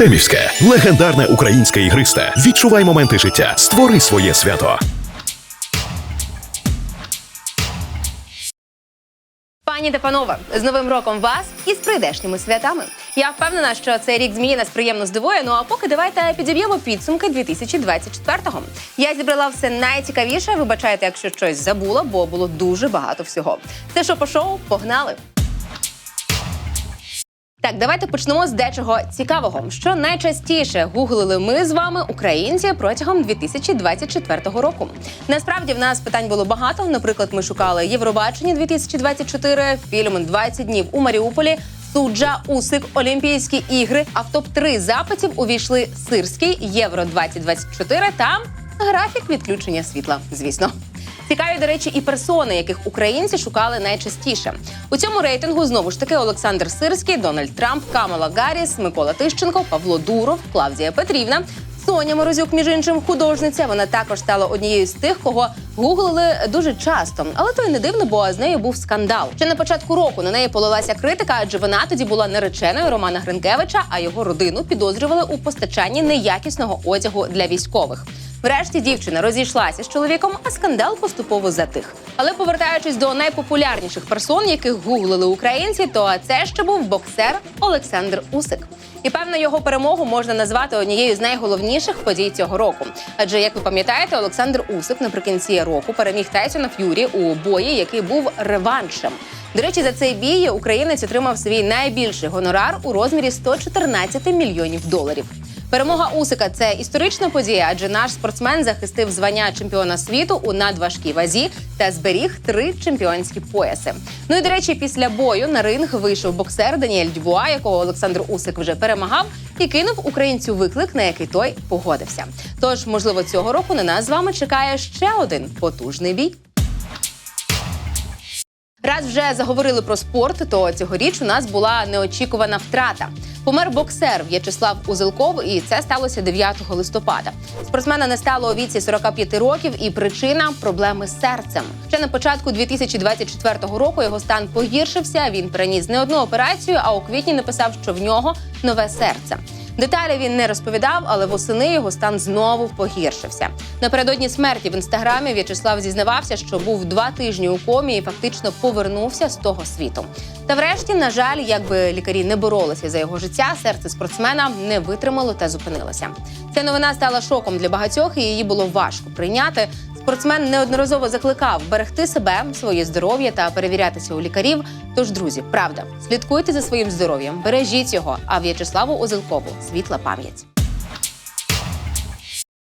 Артемівське легендарне українське ігристе. Відчувай моменти життя. Створи своє свято. Пані та панове, з новим роком вас і з прийдешніми святами. Я впевнена, що цей рік змії нас приємно здивує. Ну а поки давайте підіб'ємо підсумки 2024-го. Я зібрала все найцікавіше. Вибачайте, якщо щось забула, бо було дуже багато всього. Це що по шоу погнали. Так, давайте почнемо з дечого цікавого. Що найчастіше гуглили ми з вами, українці, протягом 2024 року. Насправді в нас питань було багато. Наприклад, ми шукали Євробачення 2024, фільм «20 днів у Маріуполі. Суджа, Усик, Олімпійські ігри. А в топ 3 запитів увійшли Сирський, Євро 2024 та графік відключення світла. Звісно. Цікаві, до речі, і персони, яких українці шукали найчастіше. У цьому рейтингу знову ж таки Олександр Сирський, Дональд Трамп, Камала Гарріс, Микола Тищенко, Павло Дуров, Клавдія Петрівна. Соня Морозюк, між іншим, художниця. Вона також стала однією з тих, кого гуглили дуже часто. Але то й не дивно, бо з нею був скандал. Ще на початку року на неї полилася критика, адже вона тоді була нареченою Романа Гринкевича, а його родину підозрювали у постачанні неякісного одягу для військових. Врешті дівчина розійшлася з чоловіком, а скандал поступово затих. Але повертаючись до найпопулярніших персон, яких гуглили українці, то це ще був боксер Олександр Усик. І певно, його перемогу можна назвати однією з найголовніших подій цього року. Адже, як ви пам'ятаєте, Олександр Усик наприкінці року переміг Тайсона Ф'юрі у бої, який був реваншем. До речі, за цей бій українець отримав свій найбільший гонорар у розмірі 114 мільйонів доларів. Перемога Усика це історична подія, адже наш спортсмен захистив звання чемпіона світу у надважкій вазі та зберіг три чемпіонські пояси. Ну і до речі, після бою на ринг вийшов боксер Даніель Дюбуа, якого Олександр Усик вже перемагав, і кинув українцю виклик, на який той погодився. Тож, можливо, цього року на нас з вами чекає ще один потужний бій. Раз вже заговорили про спорт, то цьогоріч у нас була неочікувана втрата. Помер боксер В'ячеслав Узелков, і це сталося 9 листопада. Спортсмена не стало у віці 45 років, і причина проблеми з серцем. Ще на початку 2024 року його стан погіршився. Він переніс не одну операцію, а у квітні написав, що в нього нове серце. Деталі він не розповідав, але восени його стан знову погіршився. Напередодні смерті в інстаграмі В'ячеслав зізнавався, що був два тижні у комі і фактично повернувся з того світу. Та врешті, на жаль, якби лікарі не боролися за його життя, серце спортсмена не витримало та зупинилося. Ця новина стала шоком для багатьох, і її було важко прийняти. Спортсмен неодноразово закликав берегти себе, своє здоров'я та перевірятися у лікарів. Тож, друзі, правда, слідкуйте за своїм здоров'ям, бережіть його. А В'ячеславу Озелкову світла пам'ять.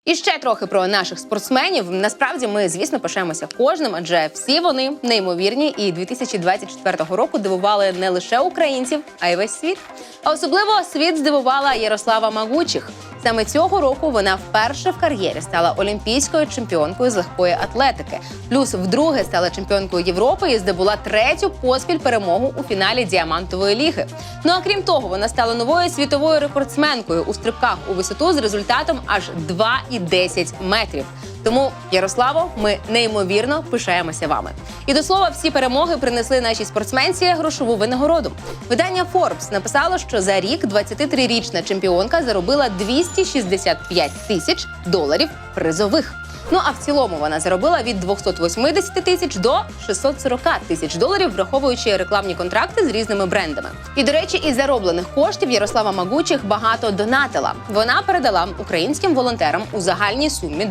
І ще трохи про наших спортсменів. Насправді ми, звісно, пишаємося кожним, адже всі вони неймовірні і 2024 року дивували не лише українців, а й весь світ. А особливо світ здивувала Ярослава Магучих. Саме цього року вона вперше в кар'єрі стала олімпійською чемпіонкою з легкої атлетики. Плюс вдруге стала чемпіонкою Європи і здобула третю поспіль перемогу у фіналі діамантової ліги. Ну а крім того, вона стала новою світовою рекордсменкою у стрибках у висоту з результатом аж 2,10 метрів. Тому, Ярославо, ми неймовірно пишаємося вами. І до слова, всі перемоги принесли нашій спортсменці грошову винагороду. Видання Forbes написало, що за рік 23-річна чемпіонка заробила 265 тисяч доларів призових. Ну а в цілому вона заробила від 280 тисяч до 640 тисяч доларів, враховуючи рекламні контракти з різними брендами. І до речі, із зароблених коштів Ярослава Магучих багато донатила. Вона передала українським волонтерам у загальній сумі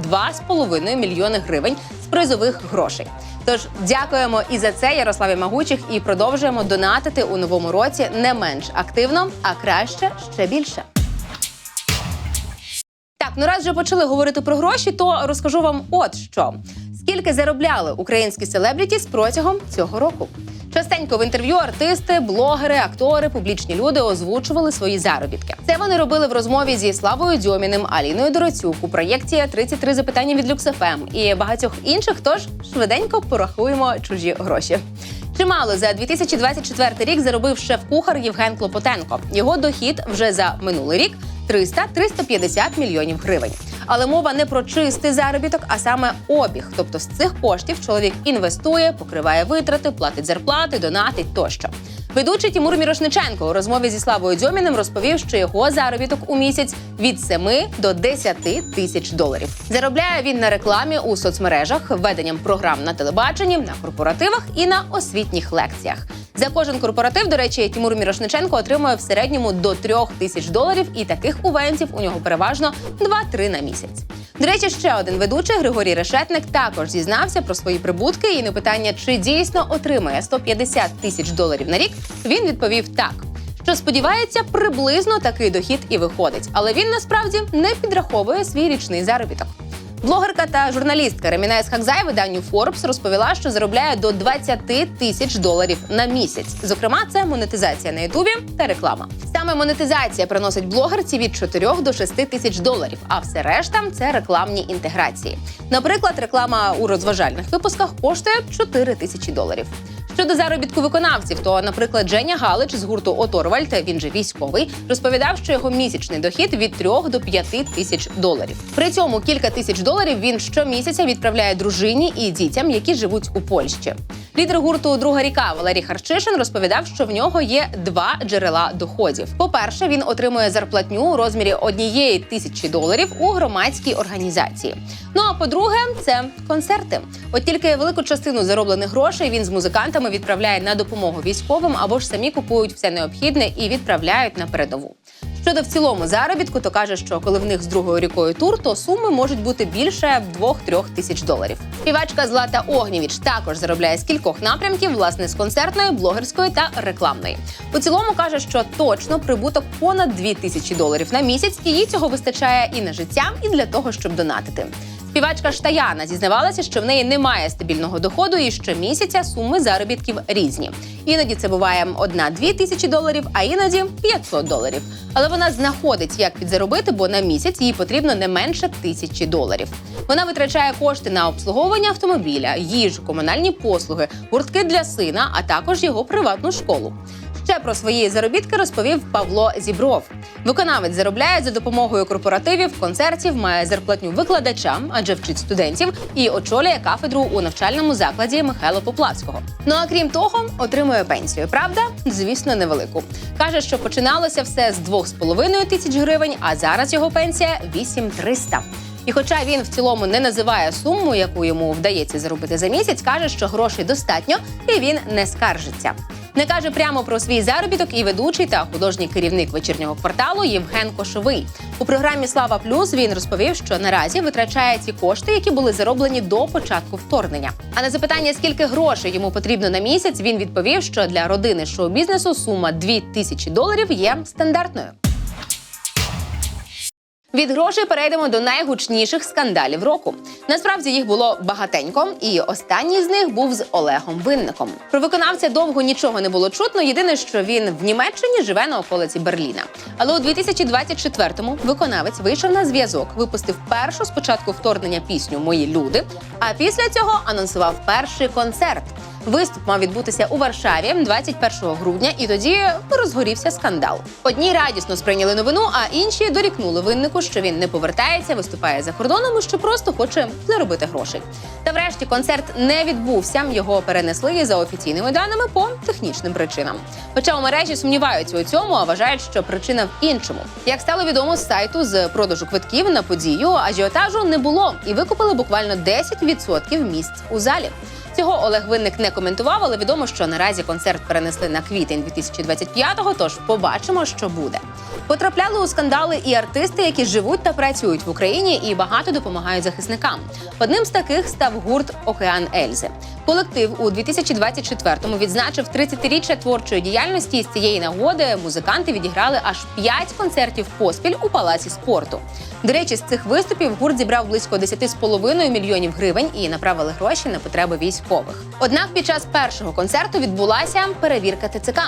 2,5 мільйони гривень з призових грошей. Тож дякуємо і за це Ярославі Магучих, і продовжуємо донатити у новому році не менш активно, а краще ще більше. Так, ну раз вже почали говорити про гроші, то розкажу вам от що. Скільки заробляли українські селебрітіс протягом цього року? Частенько в інтерв'ю артисти, блогери, актори, публічні люди озвучували свої заробітки. Це вони робили в розмові зі Славою Дьоміним, Аліною Дороцюк у проєкті «33 запитання від Люксефем і багатьох інших. Тож швиденько порахуємо чужі гроші. Чимало за 2024 рік заробив шеф-кухар Євген Клопотенко. Його дохід вже за минулий рік 300-350 мільйонів гривень. Але мова не про чистий заробіток, а саме обіг. Тобто з цих коштів чоловік інвестує, покриває витрати, платить зарплати, донатить тощо. Ведучий Тимур Мірошниченко у розмові зі Славою Дзьоміним розповів, що його заробіток у місяць від 7 до 10 тисяч доларів. Заробляє він на рекламі у соцмережах, веденням програм на телебаченні, на корпоративах і на освітніх лекціях. За кожен корпоратив, до речі, Тимур Мірошниченко отримує в середньому до трьох тисяч доларів, і таких увенців у нього переважно 2-3 на місяць. До речі, ще один ведучий Григорій Решетник також зізнався про свої прибутки і на питання, чи дійсно отримає 150 тисяч доларів на рік. Він відповів так. Що сподівається, приблизно такий дохід і виходить, але він насправді не підраховує свій річний заробіток. Блогерка та журналістка Реміна Хакзай виданню Forbes розповіла, що заробляє до 20 тисяч доларів на місяць. Зокрема, це монетизація на Ютубі та реклама. Саме монетизація приносить блогерці від 4 до 6 тисяч доларів, а все решта це рекламні інтеграції. Наприклад, реклама у розважальних випусках коштує 4 тисячі доларів. Щодо заробітку виконавців, то, наприклад, Женя Галич з гурту Оторвальд, він же військовий, розповідав, що його місячний дохід від 3 до 5 тисяч доларів. При цьому кілька тисяч доларів він щомісяця відправляє дружині і дітям, які живуть у Польщі. Лідер гурту Друга ріка Валерій Харчишин розповідав, що в нього є два джерела доходів. По-перше, він отримує зарплатню у розмірі однієї тисячі доларів у громадській організації. Ну а по-друге, це концерти. От тільки велику частину зароблених грошей він з музикантами відправляє на допомогу військовим або ж самі купують все необхідне і відправляють на передову. Щодо в цілому заробітку, то каже, що коли в них з другою рікою тур, то суми можуть бути більше 2-3 тисяч доларів. Співачка Злата Огнєвіч також заробляє з кількох напрямків, власне, з концертної, блогерської та рекламної. У цілому каже, що точно прибуток понад 2 тисячі доларів на місяць, і їй цього вистачає і на життя, і для того, щоб донатити. Співачка Штаяна зізнавалася, що в неї немає стабільного доходу, і щомісяця суми заробітків різні. Іноді це буває одна-дві тисячі доларів, а іноді 500 доларів. Але вона знаходить, як підзаробити, бо на місяць їй потрібно не менше тисячі доларів. Вона витрачає кошти на обслуговування автомобіля, їжу, комунальні послуги, гуртки для сина, а також його приватну школу. Про свої заробітки розповів Павло Зібров. Виконавець заробляє за допомогою корпоративів, концертів, має зарплатню викладачам, адже вчить студентів, і очолює кафедру у навчальному закладі Михайла Поплавського. Ну а крім того, отримує пенсію. Правда, звісно, невелику. Каже, що починалося все з 2,5 тисяч гривень, а зараз його пенсія 8300. І хоча він в цілому не називає суму, яку йому вдається заробити за місяць, каже, що грошей достатньо, і він не скаржиться. Не каже прямо про свій заробіток і ведучий та художній керівник вечірнього кварталу Євген Кошовий. У програмі Слава Плюс він розповів, що наразі витрачає ці кошти, які були зароблені до початку вторгнення. А на запитання, скільки грошей йому потрібно на місяць, він відповів, що для родини шоу-бізнесу сума 2 тисячі доларів є стандартною. Від грошей перейдемо до найгучніших скандалів року. Насправді їх було багатенько, і останній з них був з Олегом Винником. Про виконавця довго нічого не було чутно. Єдине, що він в Німеччині живе на околиці Берліна. Але у 2024-му виконавець вийшов на зв'язок, випустив першу спочатку вторгнення пісню Мої люди. А після цього анонсував перший концерт. Виступ мав відбутися у Варшаві 21 грудня, і тоді розгорівся скандал. Одні радісно сприйняли новину, а інші дорікнули виннику, що він не повертається, виступає за кордоном, і що просто хоче заробити грошей. Та врешті концерт не відбувся. Його перенесли за офіційними даними по технічним причинам. Хоча у мережі сумніваються у цьому, а вважають, що причина в іншому. Як стало відомо з сайту з продажу квитків на подію, ажіотажу не було, і викупили буквально 10% місць у залі. Цього Олег Винник не коментував, але відомо, що наразі концерт перенесли на квітень 2025-го, Тож побачимо, що буде. Потрапляли у скандали і артисти, які живуть та працюють в Україні, і багато допомагають захисникам. Одним з таких став гурт Океан Ельзи. Колектив у 2024-му відзначив 30-річчя творчої діяльності. І з цієї нагоди музиканти відіграли аж 5 концертів поспіль у палаці спорту. До речі, з цих виступів гурт зібрав близько 10,5 мільйонів гривень і направили гроші на потреби військових. Однак під час першого концерту відбулася перевірка ТЦК.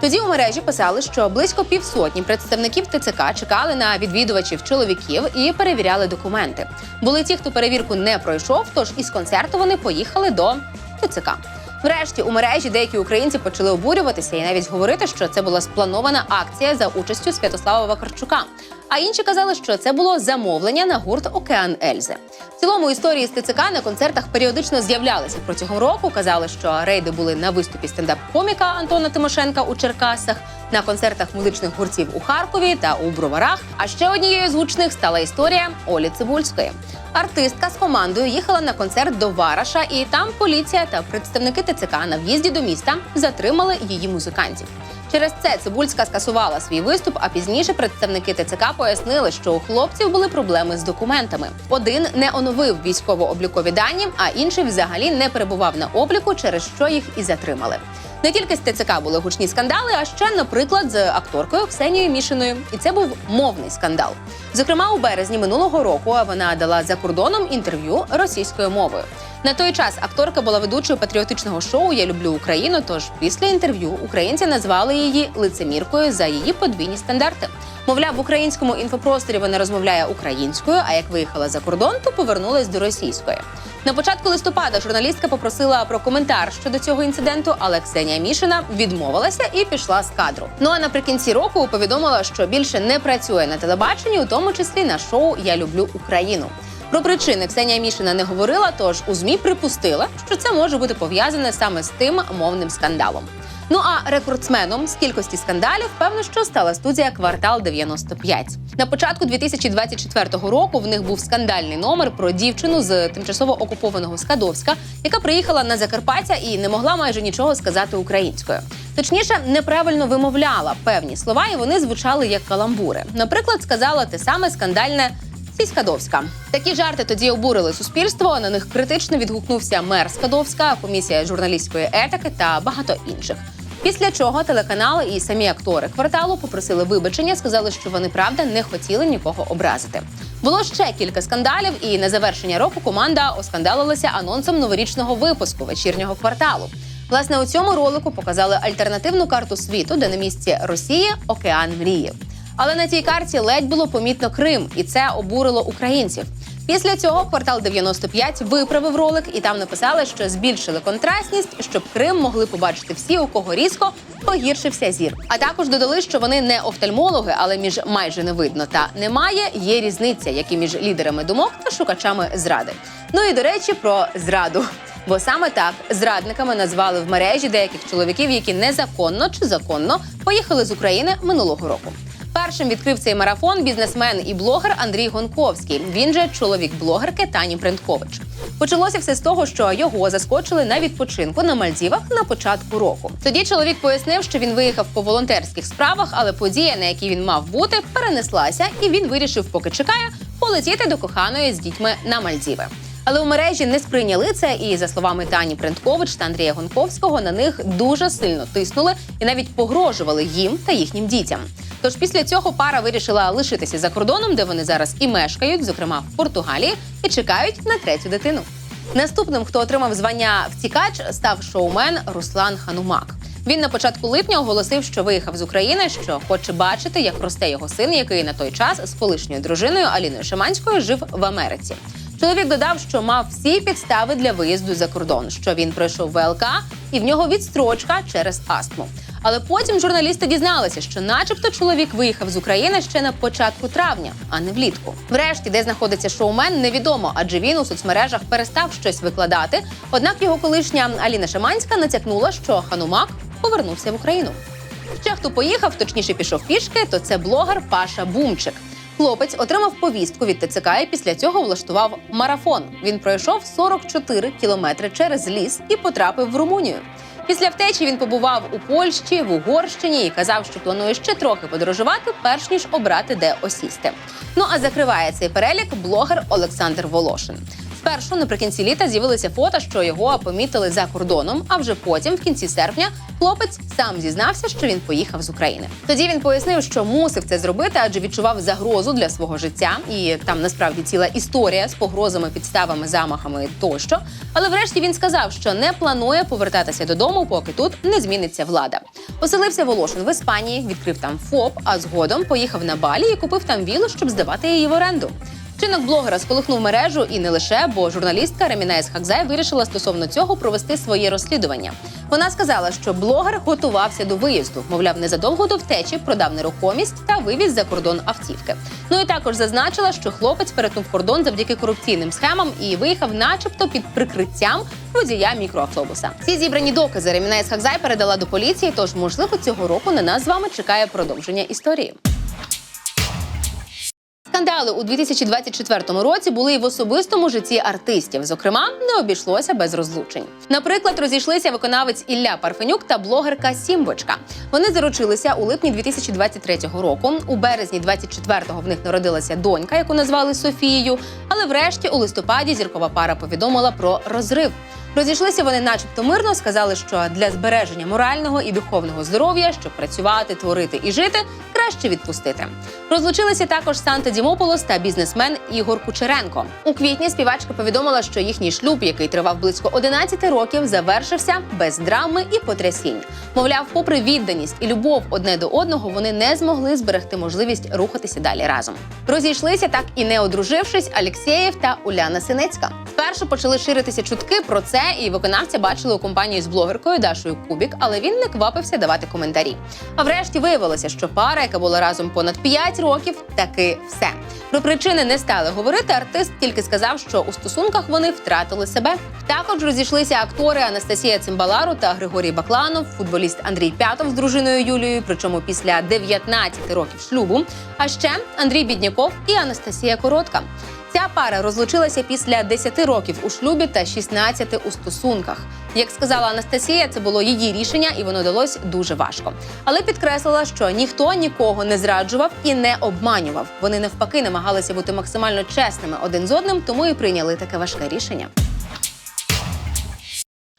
Тоді у мережі писали, що близько півсотні представників ТЦК чекали на відвідувачів чоловіків і перевіряли документи. Були ті, хто перевірку не пройшов, тож із концерту вони поїхали до ТЦК. Врешті у мережі деякі українці почали обурюватися і навіть говорити, що це була спланована акція за участю Святослава Вакарчука. А інші казали, що це було замовлення на гурт Океан Ельзи. В цілому історії з ТЦК на концертах періодично з'являлися протягом року. Казали, що рейди були на виступі стендап-коміка Антона Тимошенка у Черкасах, на концертах музичних гуртів у Харкові та у Броварах. А ще однією з гучних стала історія Олі Цибульської. Артистка з командою їхала на концерт до Вараша, і там поліція та представники ТЦК на в'їзді до міста затримали її музикантів. Через це Цибульська скасувала свій виступ, а пізніше представники ТЦК пояснили, що у хлопців були проблеми з документами. Один не оновив військово-облікові дані, а інший взагалі не перебував на обліку, через що їх і затримали. Не тільки з ТЦК були гучні скандали, а ще, наприклад, з акторкою Ксенією Мішиною. І це був мовний скандал. Зокрема, у березні минулого року вона дала за кордоном інтерв'ю російською мовою. На той час акторка була ведучою патріотичного шоу Я люблю Україну. Тож після інтерв'ю українці назвали її лицеміркою за її подвійні стандарти. Мовляв, в українському інфопросторі вона розмовляє українською, а як виїхала за кордон, то повернулась до російської. На початку листопада журналістка попросила про коментар щодо цього інциденту, але Ксенія Мішина відмовилася і пішла з кадру. Ну а наприкінці року повідомила, що більше не працює на телебаченні, у тому числі на шоу Я люблю Україну. Про причини Ксенія Мішина не говорила, тож у змі припустила, що це може бути пов'язане саме з тим мовним скандалом. Ну а рекордсменом з кількості скандалів, певно, що стала студія Квартал 95. На початку 2024 року в них був скандальний номер про дівчину з тимчасово окупованого Скадовська, яка приїхала на Закарпаття і не могла майже нічого сказати українською. Точніше, неправильно вимовляла певні слова, і вони звучали як каламбури. Наприклад, сказала те саме скандальне. Скадовська. Такі жарти тоді обурили суспільство. На них критично відгукнувся мер Скадовська, комісія журналістської етики та багато інших. Після чого телеканал і самі актори кварталу попросили вибачення, сказали, що вони правда не хотіли нікого образити. Було ще кілька скандалів, і на завершення року команда оскандалилася анонсом новорічного випуску вечірнього кварталу. Власне, у цьому ролику показали альтернативну карту світу, де на місці Росії океан мрії. Але на тій карті ледь було помітно Крим, і це обурило українців. Після цього квартал 95 виправив ролик, і там написали, що збільшили контрастність, щоб Крим могли побачити всі, у кого різко погіршився зір. А також додали, що вони не офтальмологи, але між майже не видно та немає є різниця, як і між лідерами думок та шукачами зради. Ну і до речі, про зраду. Бо саме так зрадниками назвали в мережі деяких чоловіків, які незаконно чи законно поїхали з України минулого року. Першим відкрив цей марафон бізнесмен і блогер Андрій Гонковський. Він же чоловік блогерки Тані Брендкович. Почалося все з того, що його заскочили на відпочинку на Мальдівах на початку року. Тоді чоловік пояснив, що він виїхав по волонтерських справах, але подія, на якій він мав бути, перенеслася, і він вирішив, поки чекає, полетіти до коханої з дітьми на Мальдіви. Але у мережі не сприйняли це, і за словами Тані Пренткович та Андрія Гонковського, на них дуже сильно тиснули і навіть погрожували їм та їхнім дітям. Тож після цього пара вирішила лишитися за кордоном, де вони зараз і мешкають, зокрема в Португалії, і чекають на третю дитину. Наступним, хто отримав звання втікач, став шоумен Руслан Ханумак. Він на початку липня оголосив, що виїхав з України, що хоче бачити, як росте його син, який на той час з колишньою дружиною Аліною Шиманською жив в Америці. Чоловік додав, що мав всі підстави для виїзду за кордон, що він пройшов ВЛК і в нього відстрочка через астму. Але потім журналісти дізналися, що, начебто, чоловік виїхав з України ще на початку травня, а не влітку. Врешті, де знаходиться шоумен, невідомо, адже він у соцмережах перестав щось викладати. Однак його колишня Аліна Шаманська натякнула, що Ханумак повернувся в Україну. Ще хто поїхав, точніше пішов пішки, то це блогер Паша Бумчик. Хлопець отримав повістку від ТЦК і після цього влаштував марафон. Він пройшов 44 кілометри через ліс і потрапив в Румунію. Після втечі він побував у Польщі, в Угорщині і казав, що планує ще трохи подорожувати, перш ніж обрати, де осісти. Ну а закриває цей перелік блогер Олександр Волошин. Спершу наприкінці літа з'явилися фото, що його помітили за кордоном. А вже потім, в кінці серпня, хлопець сам зізнався, що він поїхав з України. Тоді він пояснив, що мусив це зробити, адже відчував загрозу для свого життя. І там насправді ціла історія з погрозами, підставами, замахами тощо. Але врешті він сказав, що не планує повертатися додому, поки тут не зміниться влада. Оселився Волошин в Іспанії, відкрив там ФОП, а згодом поїхав на Балі і купив там віллу, щоб здавати її в оренду. Вчинок блогера сколихнув мережу і не лише, бо журналістка Реміна Хакзай вирішила стосовно цього провести своє розслідування. Вона сказала, що блогер готувався до виїзду, мовляв, незадовго до втечі продав нерухомість та вивіз за кордон автівки. Ну і також зазначила, що хлопець перетнув кордон завдяки корупційним схемам і виїхав, начебто, під прикриттям водія мікроавтобуса. Ці зібрані докази Ремінець Хакзай передала до поліції. Тож, можливо, цього року на нас з вами чекає продовження історії. Скандали у 2024 році були і в особистому житті артистів. Зокрема, не обійшлося без розлучень. Наприклад, розійшлися виконавець Ілля Парфенюк та блогерка Сімбочка. Вони заручилися у липні 2023 року. У березні 24-го в них народилася донька, яку назвали Софією. Але врешті у листопаді зіркова пара повідомила про розрив. Розійшлися вони, начебто, мирно, сказали, що для збереження морального і духовного здоров'я, щоб працювати, творити і жити, краще відпустити. Розлучилися також Санта Дімополос та бізнесмен Ігор Кучеренко. У квітні співачка повідомила, що їхній шлюб, який тривав близько 11 років, завершився без драми і потрясінь. Мовляв, попри відданість і любов одне до одного, вони не змогли зберегти можливість рухатися далі разом. Розійшлися так і не одружившись Алєксєєв та Уляна Синецька. Спершу почали ширитися чутки про це, і виконавця бачили у компанії з блогеркою Дашою Кубік, але він не квапився давати коментарі. А врешті виявилося, що пара, яка була разом понад 5 років, таки все. Про причини не стали говорити. Артист тільки сказав, що у стосунках вони втратили себе. Також розійшлися актори Анастасія Цимбалару та Григорій Бакланов, футболіст Андрій П'ятов з дружиною Юлією, причому після 19 років шлюбу. А ще Андрій Бідняков і Анастасія Коротка. Ця пара розлучилася після 10 років у шлюбі та 16 у стосунках. Як сказала Анастасія, це було її рішення, і воно далось дуже важко. Але підкреслила, що ніхто нікого не зраджував і не обманював. Вони навпаки намагалися бути максимально чесними один з одним, тому і прийняли таке важке рішення.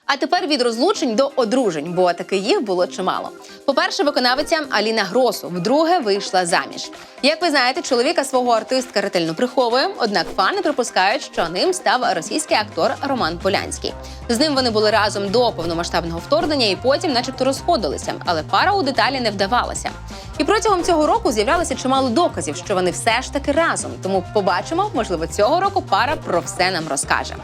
А тепер від розлучень до одружень, бо таки їх було чимало. По-перше, виконавиця Аліна Гросу вдруге вийшла заміж. Як ви знаєте, чоловіка свого артистка ретельно приховує, однак фани припускають, що ним став російський актор Роман Полянський. З ним вони були разом до повномасштабного вторгнення і потім, начебто, розходилися, але пара у деталі не вдавалася. І протягом цього року з'являлося чимало доказів, що вони все ж таки разом. Тому побачимо, можливо, цього року пара про все нам розкаже.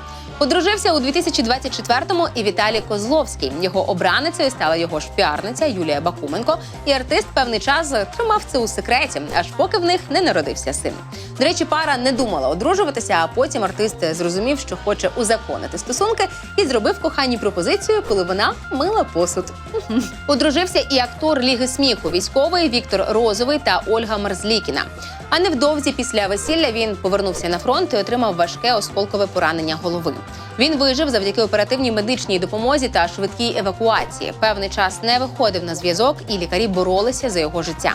Одружився у 2024-му і Віталій Козловський. Його обраницею стала його ж піарниця Юлія Бакуменко. І артист певний час тримав це у секреті, аж поки в них не народився син. До речі, пара не думала одружуватися, а потім артист зрозумів, що хоче узаконити стосунки, і зробив коханій пропозицію, коли вона мила посуд. Одружився і актор Ліги сміху, військовий Віктор Розовий та Ольга Мерзлікіна. А невдовзі після весілля він повернувся на фронт і отримав важке осколкове поранення голови. Він вижив завдяки оперативній медичній допомозі та швидкій евакуації. Певний час не виходив на зв'язок, і лікарі боролися за його життя.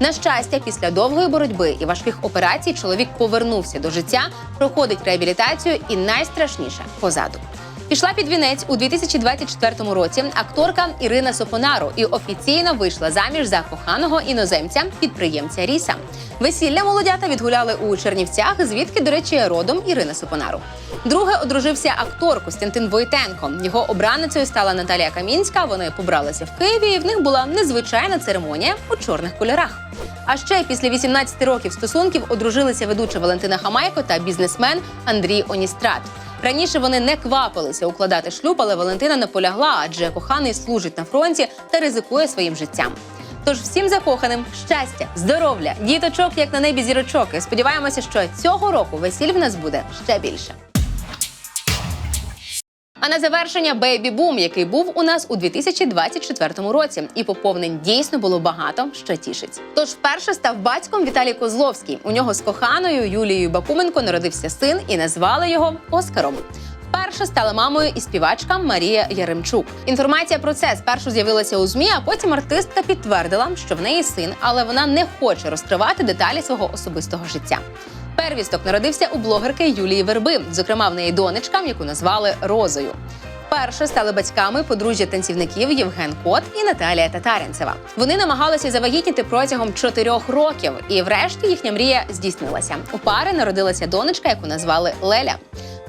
На щастя, після довгої боротьби і важких операцій чоловік повернувся до життя, проходить реабілітацію і найстрашніше позаду. Пішла під вінець у 2024 році акторка Ірина Сопонару і офіційно вийшла заміж за коханого іноземця, підприємця Ріса. Весілля молодята відгуляли у Чернівцях, звідки, до речі, родом Ірина Сопонару. Друге одружився актор Костянтин Войтенко. Його обраницею стала Наталія Камінська. Вони побралися в Києві, і в них була незвичайна церемонія у чорних кольорах. А ще після 18 років стосунків одружилися ведуча Валентина Хамайко та бізнесмен Андрій Оністрат. Раніше вони не квапилися укладати шлюб, але Валентина наполягла, адже коханий служить на фронті та ризикує своїм життям. Тож всім закоханим щастя, здоров'я, діточок, як на небі зірочок. І сподіваємося, що цього року весіль в нас буде ще більше. На завершення бейбі бум, який був у нас у 2024 році, і поповнень дійсно було багато, що тішить. Тож вперше став батьком Віталій Козловський. У нього з коханою Юлією Бакуменко народився син і назвали його Оскаром. Вперше стала мамою і співачка Марія Яремчук. Інформація про це спершу з'явилася у змі, а потім артистка підтвердила, що в неї син, але вона не хоче розкривати деталі свого особистого життя. Первісток народився у блогерки Юлії Верби. Зокрема, в неї донечка, яку назвали Розою. Перше стали батьками подружжя танцівників Євген Кот і Наталія Татарінцева. Вони намагалися завагітніти протягом чотирьох років, і врешті їхня мрія здійснилася. У пари народилася донечка, яку назвали Леля.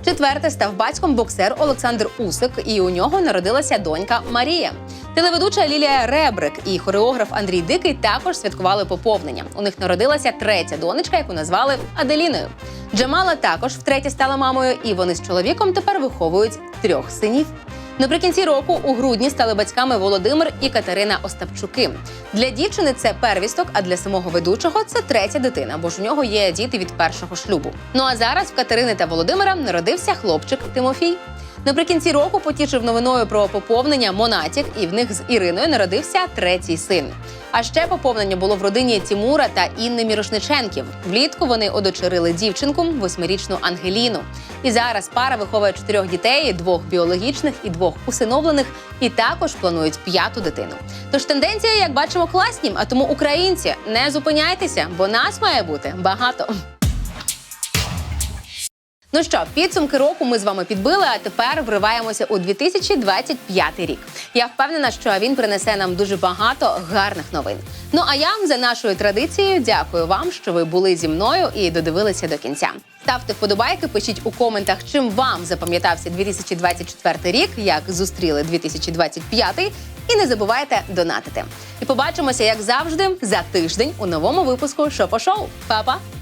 Четверте став батьком боксер Олександр Усик, і у нього народилася донька Марія. Телеведуча Лілія Ребрик і хореограф Андрій Дикий також святкували поповнення. У них народилася третя донечка, яку назвали Аделіною. Джамала також втретє стала мамою, і вони з чоловіком тепер виховують трьох синів. Наприкінці року у грудні стали батьками Володимир і Катерина Остапчуки. Для дівчини це первісток, а для самого ведучого це третя дитина, бо ж у нього є діти від першого шлюбу. Ну а зараз в Катерини та Володимира народився хлопчик Тимофій. Наприкінці року потішив новиною про поповнення Монатік, і в них з Іриною народився третій син. А ще поповнення було в родині Тімура та Інни Мірошниченків. Влітку вони одочерили дівчинку, восьмирічну Ангеліну. І зараз пара виховує чотирьох дітей, двох біологічних і двох усиновлених, і також планують п'яту дитину. Тож тенденції, як бачимо, класні. А тому українці не зупиняйтеся, бо нас має бути багато. Ну що, підсумки року ми з вами підбили, а тепер вриваємося у 2025 рік. Я впевнена, що він принесе нам дуже багато гарних новин. Ну а я за нашою традицією дякую вам, що ви були зі мною і додивилися до кінця. Ставте вподобайки, пишіть у коментах, чим вам запам'ятався 2024 рік, як зустріли 2025, і не забувайте донатити. І побачимося, як завжди, за тиждень у новому випуску Шопо Шоу. Па-па!